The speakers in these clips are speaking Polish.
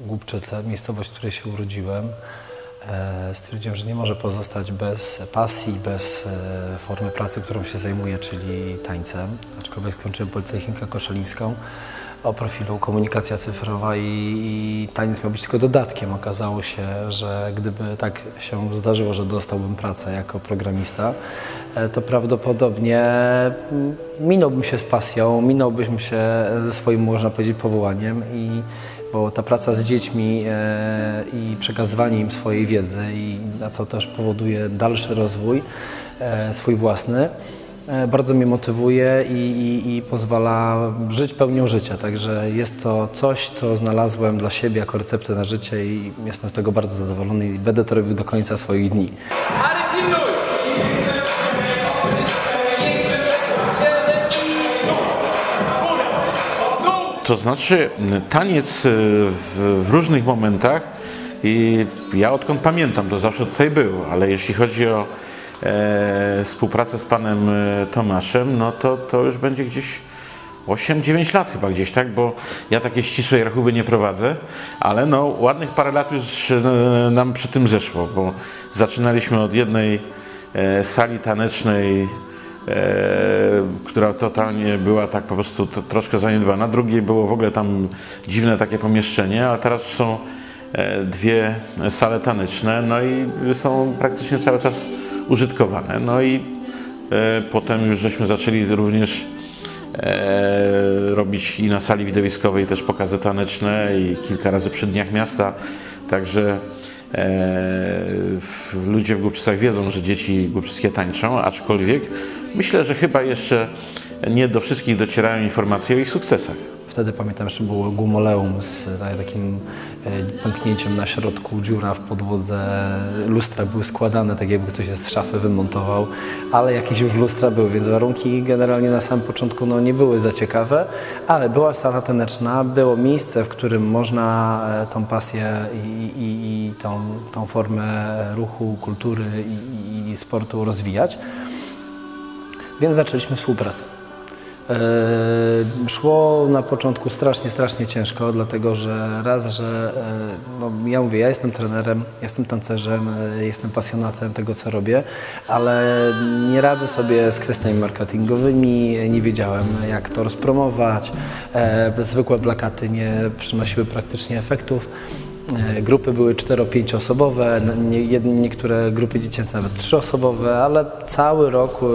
Głubczyce, miejscowość, w której się urodziłem, e, stwierdziłem, że nie może pozostać bez pasji, bez e, formy pracy, którą się zajmuję, czyli tańcem. Aczkolwiek skończyłem Politechnikę Koszalińską o profilu komunikacja cyfrowa i, i taniec miał być tylko dodatkiem. Okazało się, że gdyby tak się zdarzyło, że dostałbym pracę jako programista, e, to prawdopodobnie mm, minąłbym się z pasją, minąłbym się ze swoim, można powiedzieć, powołaniem i bo ta praca z dziećmi e, i przekazywanie im swojej wiedzy i na co też powoduje dalszy rozwój e, swój własny, e, bardzo mnie motywuje i, i, i pozwala żyć pełnią życia. Także jest to coś, co znalazłem dla siebie jako receptę na życie i jestem z tego bardzo zadowolony i będę to robił do końca swoich dni. To znaczy taniec y, w, w różnych momentach i ja odkąd pamiętam, to zawsze tutaj był, ale jeśli chodzi o e, współpracę z panem e, Tomaszem, no to, to już będzie gdzieś 8-9 lat chyba gdzieś, tak? Bo ja takiej ścisłej rachuby nie prowadzę, ale no ładnych parę lat już e, nam przy tym zeszło, bo zaczynaliśmy od jednej e, sali tanecznej e, która totalnie była tak po prostu troszkę zaniedbana. Drugiej było w ogóle tam dziwne takie pomieszczenie, a teraz są e, dwie sale taneczne, no i są praktycznie cały czas użytkowane. No i e, potem już żeśmy zaczęli również e, robić i na sali widowiskowej też pokazy taneczne i kilka razy przy Dniach Miasta, także e, ludzie w Głubczycach wiedzą, że dzieci głubczyckie tańczą, aczkolwiek myślę, że chyba jeszcze nie do wszystkich docierają informacje o ich sukcesach. Wtedy pamiętam, jeszcze było gumoleum z takim e, pęknięciem na środku, dziura w podłodze, lustra były składane, tak jakby ktoś je z szafy wymontował, ale jakieś już lustra były, więc warunki generalnie na samym początku no, nie były za ciekawe, ale była sala taneczna, było miejsce, w którym można e, tą pasję i, i, i tą, tą formę ruchu, kultury i, i sportu rozwijać, więc zaczęliśmy współpracę. E, Szło na początku strasznie, strasznie ciężko, dlatego że raz, że e, no, ja mówię, ja jestem trenerem, jestem tancerzem, e, jestem pasjonatem tego, co robię, ale nie radzę sobie z kwestiami marketingowymi, nie wiedziałem, jak to rozpromować. Zwykłe plakaty nie przynosiły praktycznie efektów. E, Grupy były 4-5 osobowe, nie, niektóre grupy dziecięce nawet 3 osobowe, ale cały rok e,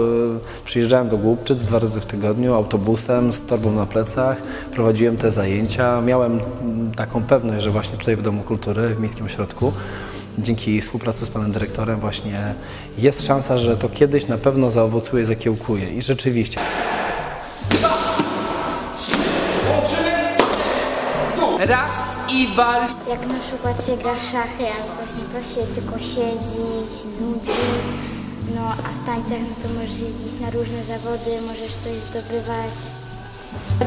przyjeżdżałem do Głubczyc dwa razy w tygodniu autobusem z torbą na plecach, prowadziłem te zajęcia. Miałem mm, taką pewność, że właśnie tutaj w Domu Kultury, w Miejskim Ośrodku, dzięki współpracy z panem dyrektorem właśnie jest szansa, że to kiedyś na pewno zaowocuje, zakiełkuje i rzeczywiście. Raz i wali. Jak na przykład się gra w szachy albo coś, no to się tylko siedzi, się nudzi. No a w tańcach no to możesz jeździć na różne zawody, możesz coś zdobywać.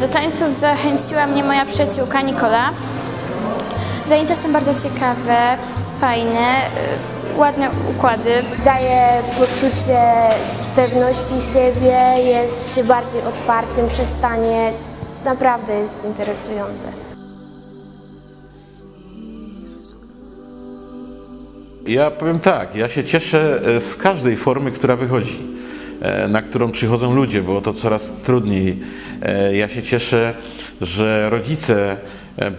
Do tańców zachęciła mnie moja przyjaciółka Nikola. Zajęcia są bardzo ciekawe, fajne, y, ładne układy. daje poczucie pewności siebie, jest się bardziej otwartym przez taniec. Naprawdę jest interesujące. Ja powiem tak, ja się cieszę e, z każdej formy, która wychodzi, e, na którą przychodzą ludzie, bo to coraz trudniej. E, Ja się cieszę, że rodzice,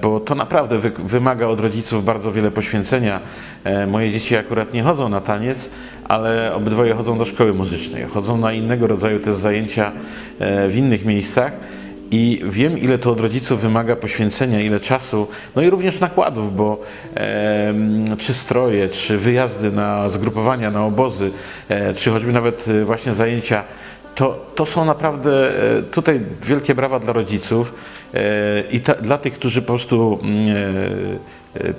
bo to naprawdę wy, wymaga od rodziców bardzo wiele poświęcenia. Moje dzieci akurat nie chodzą na taniec, ale obydwoje chodzą do szkoły muzycznej, chodzą na innego rodzaju też zajęcia w innych miejscach. I wiem, ile to od rodziców wymaga poświęcenia, ile czasu, no i również nakładów, bo em, czy stroje, czy wyjazdy na zgrupowania, na obozy, e, czy choćby nawet e, właśnie zajęcia, to, to są naprawdę e, tutaj wielkie brawa dla rodziców e, i ta, dla tych, którzy po prostu mm, e, e,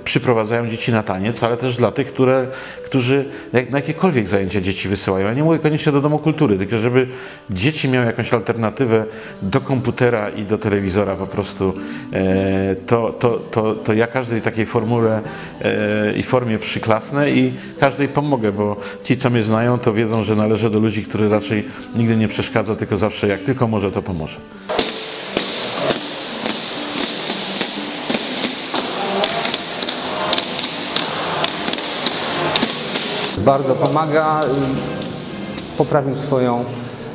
przyprowadzają dzieci na taniec, ale też dla tych, które, którzy jak- na jakiekolwiek zajęcia dzieci wysyłają. Ja nie mówię koniecznie do Domu Kultury, tylko żeby dzieci miały jakąś alternatywę do komputera i do telewizora po prostu. E, To, to, to, to ja każdej takiej formule e, i formie przyklasnę i każdej pomogę, bo ci, co mnie znają, to wiedzą, że należę do ludzi, który raczej nigdy nie przeszkadza, tylko zawsze jak tylko może, to pomoże. Bardzo pomaga. Poprawił swoją,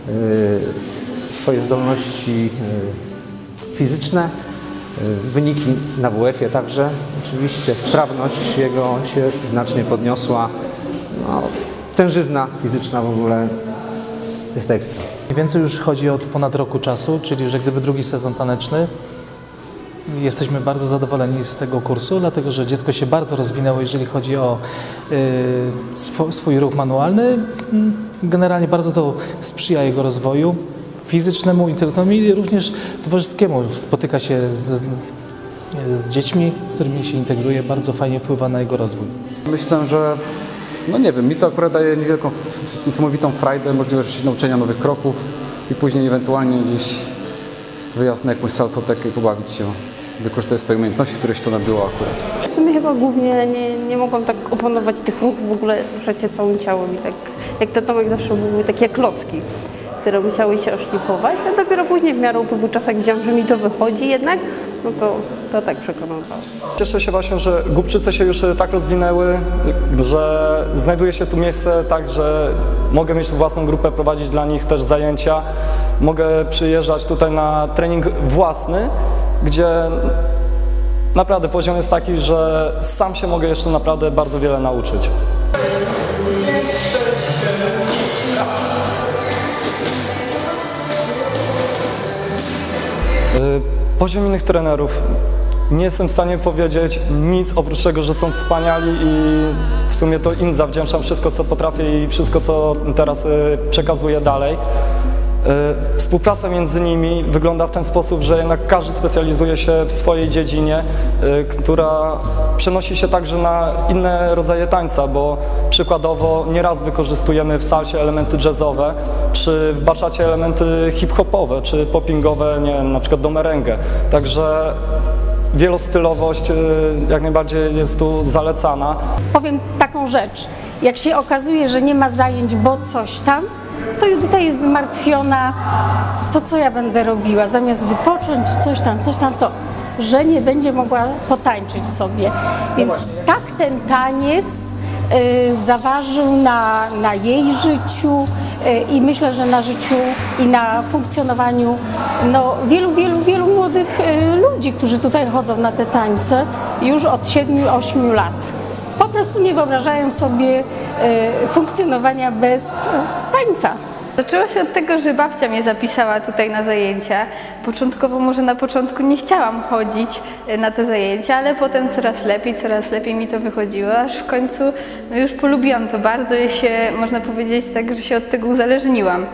y, swoje zdolności y, fizyczne, y, wyniki na WF-ie także. Oczywiście sprawność jego się znacznie podniosła. No, tężyzna fizyczna w ogóle jest ekstra. Mniej więcej już chodzi od ponad roku czasu, czyli że gdyby drugi sezon taneczny, jesteśmy bardzo zadowoleni z tego kursu, dlatego że dziecko się bardzo rozwinęło, jeżeli chodzi o y, swój ruch manualny. Mm, Generalnie bardzo to sprzyja jego rozwoju fizycznemu, intelektualnemu i również towarzyskiemu. Spotyka się z, z, z dziećmi, z którymi się integruje, bardzo fajnie wpływa na jego rozwój. Myślę, że no nie wiem, mi to akurat daje niewielką, niesamowitą frajdę, możliwość nauczenia nowych kroków i później ewentualnie gdzieś wyjazd na jakąś salsotekę i pobawić się, wykorzystać swoje umiejętności, które się tu nabyło akurat. W sumie chyba głównie nie, nie mogłam tak opanować tych ruchów w ogóle w życie całym ciałem i tak, jak to Tomek zawsze mówił, takie klocki, które musiały się oszlifować, a dopiero później w miarę upływu czasu, jak widziałam, że mi to wychodzi jednak, no to, to tak przekonywałam. Cieszę się właśnie, że Głubczyce się już tak rozwinęły, że znajduje się tu miejsce tak, że mogę mieć tu własną grupę, prowadzić dla nich też zajęcia. Mogę przyjeżdżać tutaj na trening własny, gdzie naprawdę poziom jest taki, że sam się mogę jeszcze naprawdę bardzo wiele nauczyć. Y, Poziom innych trenerów. Nie jestem w stanie powiedzieć nic oprócz tego, że są wspaniali i w sumie to im zawdzięczam wszystko, co potrafię i wszystko, co teraz y, przekazuję dalej. Y, Współpraca między nimi wygląda w ten sposób, że jednak każdy specjalizuje się w swojej dziedzinie, y, która przenosi się także na inne rodzaje tańca, bo przykładowo nieraz wykorzystujemy w salsie elementy jazzowe, czy w baczacie elementy hip-hopowe, czy poppingowe, nie wiem, na przykład do merengue. Także wielostylowość y, jak najbardziej jest tu zalecana. Powiem taką rzecz. Jak się okazuje, że nie ma zajęć, bo coś tam, to Judyta jest zmartwiona, to co ja będę robiła, zamiast wypocząć, coś tam, coś tam, to, że nie będzie mogła potańczyć sobie. Więc tak ten taniec y, zaważył na, na jej życiu y, i myślę, że na życiu i na funkcjonowaniu no, wielu, wielu, wielu młodych y, ludzi, którzy tutaj chodzą na te tańce już od 7-8 lat. Po prostu nie wyobrażają sobie funkcjonowania bez e, tańca. Zaczęło się od tego, że babcia mnie zapisała tutaj na zajęcia. Początkowo może na początku nie chciałam chodzić e, na te zajęcia, ale potem coraz lepiej, coraz lepiej mi to wychodziło, aż w końcu no już polubiłam to bardzo i się, można powiedzieć tak, że się od tego uzależniłam.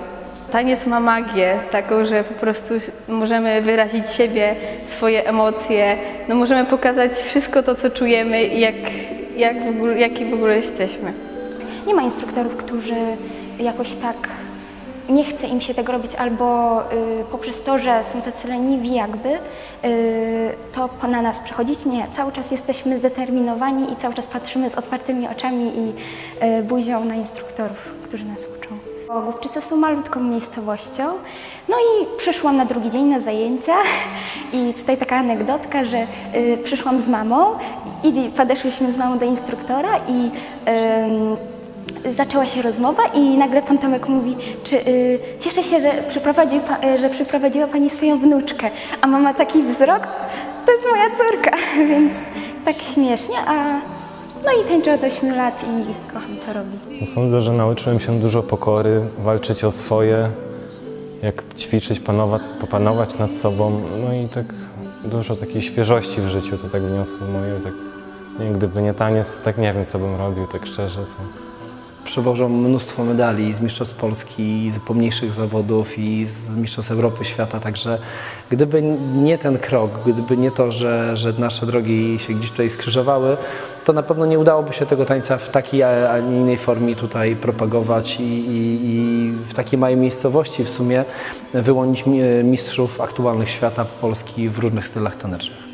Taniec ma magię, taką, że po prostu możemy wyrazić siebie, swoje emocje, no możemy pokazać wszystko to, co czujemy i jak, jak w ogóle, jaki w ogóle jesteśmy. Nie ma instruktorów, którzy jakoś tak nie chce im się tego robić albo y, poprzez to, że są tacy leniwi jakby, y, to na nas przechodzić. Nie, cały czas jesteśmy zdeterminowani i cały czas patrzymy z otwartymi oczami i y, buzią na instruktorów, którzy nas uczą. Bo Głubczyce są malutką miejscowością, no i przyszłam na drugi dzień na zajęcia i tutaj taka anegdotka, że y, przyszłam z mamą i podeszłyśmy z mamą do instruktora i zaczęła się rozmowa i nagle pan Tomek mówi, czy y, cieszę się, że, przyprowadził pa, y, że przyprowadziła pani swoją wnuczkę, a mama taki wzrok, to jest moja córka, więc tak śmiesznie, a no i tańczę od 8 lat i kocham to robić. No Sądzę, że nauczyłem się dużo pokory, walczyć o swoje, jak ćwiczyć, panować, popanować nad sobą, no i tak dużo takiej świeżości w życiu to tak wniosło moje, tak, gdyby nie taniec, to tak nie wiem, co bym robił, tak szczerze. To... Przywożą mnóstwo medali z Mistrzostw Polski, z pomniejszych zawodów i z Mistrzostw Europy, świata, także gdyby nie ten krok, gdyby nie to, że, że nasze drogi się gdzieś tutaj skrzyżowały, to na pewno nie udałoby się tego tańca w takiej, a nie innej formie tutaj propagować i, i, i w takiej małej miejscowości w sumie wyłonić mi- mistrzów aktualnych świata Polski w różnych stylach tanecznych.